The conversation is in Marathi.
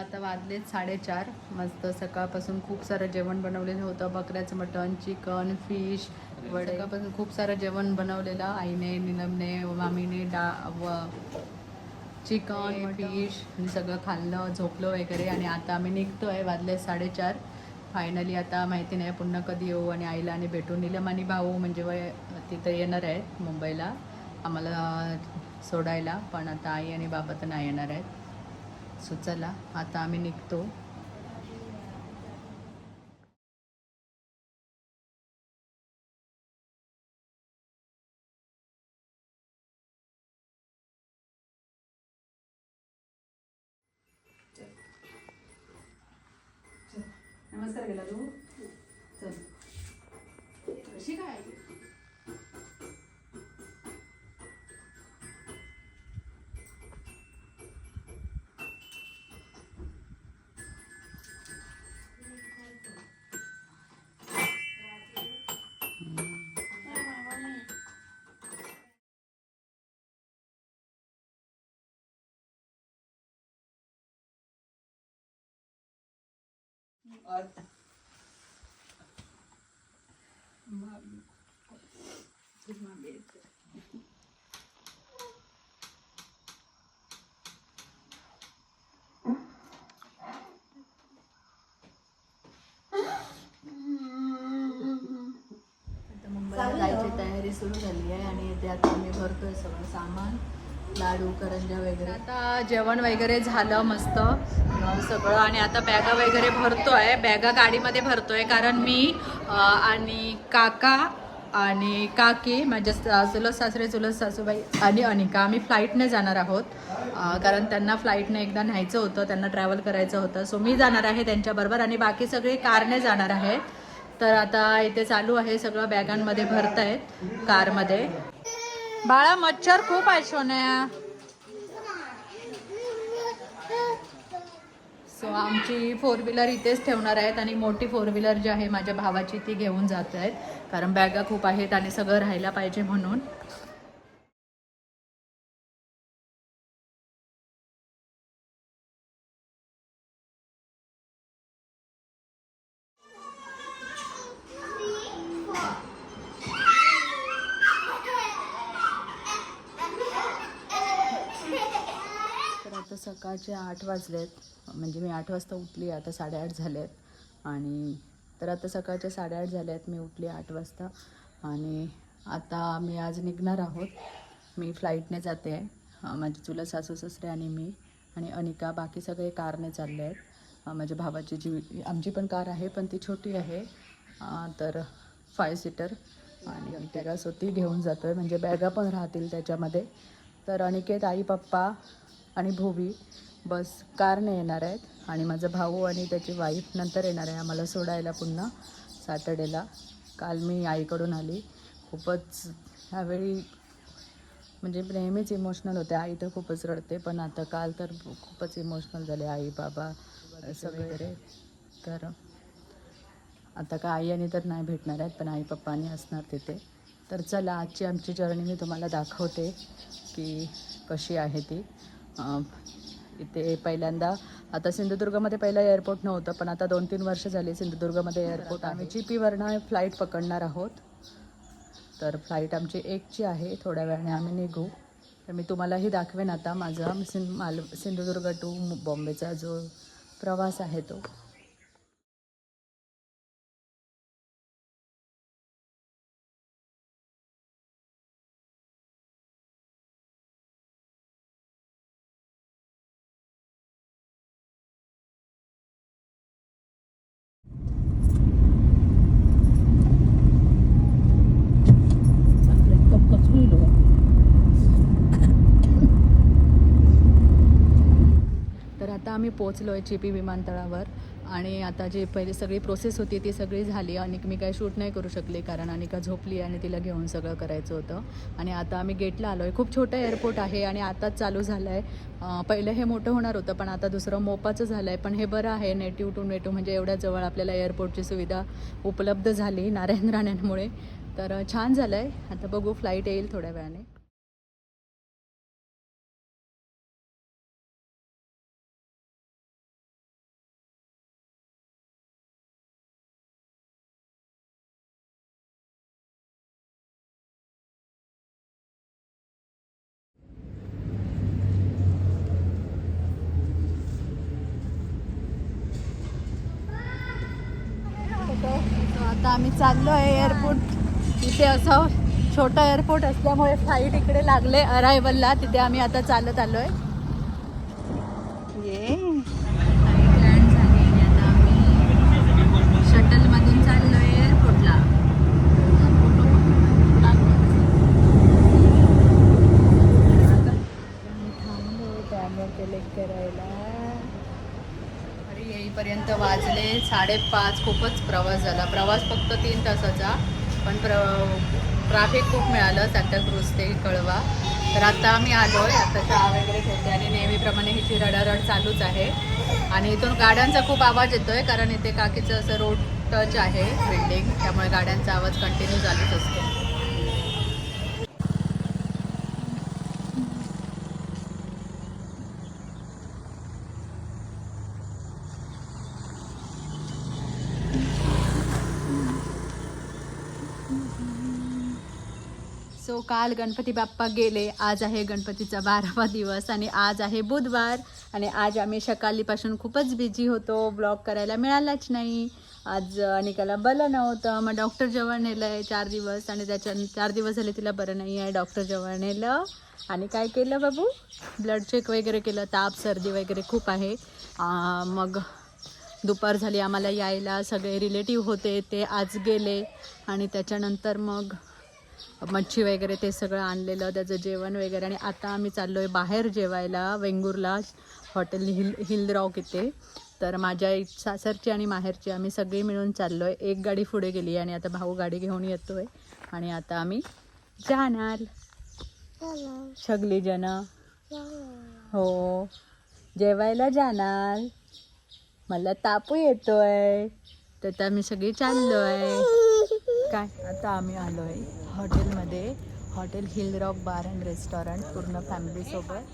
आता वाजलेत साडेचार. मस्त सकाळपासून खूप सारं जेवण बनवलेलं होतं. बकऱ्याचं मटण चिकन फिश वडे. सकाळपासून खूप सारं जेवण बनवलेलं. आईने निलमने मामीने डा व चिकन फिश आणि सगळं खाल्लं झोपलं वगैरे. आणि आता आम्ही निघतो आहे वाजले साडेचार. फायनली आता माहिती नाही पुन्हा कधी येऊ आणि आईला आणि भेटून निलम आणि भाऊ म्हणजे वय तिथं येणार आहेत मुंबईला. आम्हाला सोडायला. पण आता आई आणि बाबा तर नाही येणार आहेत. सो चला आता आम्ही निघतो. नमस्कार गेला तू चल. कशी काय? तयारी सुरू झाली आहे आणि ते आता आम्ही भरतोय सगळं सामान. लाडू करंजा वगैरे. आता जेवण वगैरे झालं मस्त. सगळं. आणि आता बॅगा वगैरे भरतो आहे बॅगा गाडीमध्ये भरतो आहे कारण मी आणि काका आणि काकी माझ्या स- चुलत सासरे चुलत सासूबाई आणि अनिका आम्ही फ्लाईटने जाणार आहोत. कारण त्यांना फ्लाईटने एकदा न्यायचं होतं. त्यांना ट्रॅव्हल करायचं होतं. सो मी जाणार आहे त्यांच्याबरोबर. आणि बाकी सगळे कारने जाणार आहे. तर आता इथे चालू आहे सगळं बॅगांमध्ये भरत आहेत कारमध्ये. बाळा मच्छर खूप आहे सोन्या. सो आमची फोर व्हीलर इथेच ठेवणार आहेत आणि मोठी फोर व्हीलर जी आहे माझ्या भावाची ती घेऊन जात आहेत. कारण बॅगा खूप आहेत आणि सगळं राहायला पाहिजे म्हणून. सकाळचे आठ वाजलेत. म्हणजे मी आठ वाजता उठली आता साडेआठ झालेत. आणि तर आता सकाळचे साडेआठ झाले आहेत मी उठली आठ वाजता. आणि आता मी आज निघणार आहोत. मी फ्लाईटने जाते. आहे माझे चुलत सासू सासरे आणि मी आणि अनिका बाकी सगळे कारने चालले आहेत माझ्या भावाची जी आमची पण कार आहे पण ती छोटी आहे. तर फाय सीटर आणि त्याला होती घेऊन जातो आहे म्हणजे बॅगा पण राहतील त्याच्यामध्ये. तर अनिकेत आई पप्पा आणि भोवी बस कारने येणार आहेत आणि माझा भाऊ आणि त्याची वाईफ नंतर येणार आहे आम्हाला सोडायला पुन्हा सॅटर्डेला. काल मी आईकडून आली. खूपच ह्यावेळी म्हणजे नेहमीच इमोशनल होते. आई तर खूपच रडते पण आता काल तर खूपच इमोशनल झाले. आई बाबा सगळे तर आता का आई आणि तर नाही भेटणार आहेत पण आई पप्पानी असणार तिथे. तर चला आजची आमची जर्नी मी तुम्हाला दाखवते की कशी आहे ती. इथे पहिल्यांदा. आता सिंधुदुर्गमध्ये पहिलं एअरपोर्ट नव्हतं पण आता दोन तीन वर्ष झाली सिंधुदुर्गमध्ये एअरपोर्ट आम्ही जी पीवरनं फ्लाईट पकडणार आहोत. तर फ्लाईट आमची एकची आहे थोड्या वेळाने आम्ही निघू. तर मी तुम्हालाही दाखवेन आता माझा सिं माल सिंधुदुर्ग टू बॉम्बेचा जो प्रवास आहे तो तर आता आम्ही पोचलो आहे चिपी विमानतळावर. आणि आता जी पहिली सगळी प्रोसेस होती ती सगळी झाली आणि मी काही शूट नाही करू शकले कारण अनिका झोपली आणि तिला घेऊन सगळं करायचं होतं. आणि आता आम्ही गेटला आलो आहे खूप छोटं एअरपोर्ट आहे आणि आताच चालू झालं आहे पहिलं हे मोठं होणार होतं पण आता दुसरं मोपाचं झालं आहे पण हे बरं आहे नेटिव्ह टू नेटिव्ह म्हणजे एवढ्या जवळ आपल्याला एअरपोर्टची सुविधा उपलब्ध झाली नारायण राण्यांमुळे तर छान झालं आहे आता बघू फ्लाईट येईल थोड्या वेळाने. आता आम्ही चाललो आहे एअरपोर्ट इथे असं छोटं एअरपोर्ट असल्यामुळे फ्लाईट इकडे लागले. अरायवलला तिथे आम्ही आता चालत आलो आहे ये फ्लाईट लँड झाली आणि आता आम्ही शटलमधून चाललो आहे एअरपोर्टला थांबलो कलेक्ट करायला पर्यंत वाजले साडेपाच खूपच प्रवास झाला. प्रवास फक्त तीन तासाचा पण प्र ट्राफिक खूप मिळालं सांताक्रूज ते कळवा. तर आता आम्ही आलो आहे आता चहा वगैरे ठेवते आणि नेहमीप्रमाणे हिची रडारड चालूच आहे. आणि इथून गाड्यांचा खूप आवाज येतो आहे कारण इथे काकीचं असं रोड टच आहे बिल्डिंग त्यामुळे गाड्यांचा आवाज कंटिन्यू चालूच असतो. सो काल गणपती बाप्पा गेले आज आहे गणपतीचा बारावा दिवस आणि आज आहे बुधवार आणि आज आम्ही सकाळीपासून खूपच बिझी होतो. ब्लॉग करायला मिळालाच नाही. आज अनिकाला बरं नव्हतं. मग डॉक्टर जवळ नेलं आहे चार दिवस आणि त्याच्या चार दिवस झाले तिला बरं नाही आहे. डॉक्टर जवळ नेलं आणि काय केलं बाबू? ब्लड चेक वगैरे केलं. ताप सर्दी वगैरे खूप आहे. मग दुपार झाली. आम्हाला यायला सगळे रिलेटिव्ह होते. ते आज गेले आणि त्याच्यानंतर मग मच्छी वगैरे ते सगळं आणलेलं त्याचं जेवण वगैरे. आणि आता आम्ही चाललो आहे बाहेर जेवायला वेंगुर्ला हॉटेल हिल हिल इथे. तर माझ्या इ- सासरची आणि माहेरची आम्ही सगळी मिळून चाललो आहे एक गाडी पुढे गेली आणि आता भाऊ गाडी घेऊन येतो आहे आणि आता आम्ही जाणार. सगळी जण हो. जेवायला जाणार. मला तापू येतोय. तर आम्ही सगळी चाललो आहे काय? आता आम्ही आलो आहे हॉटेलमध्ये hotel hill rock bar and restaurant पूर्ण फॅमिलीसोबत.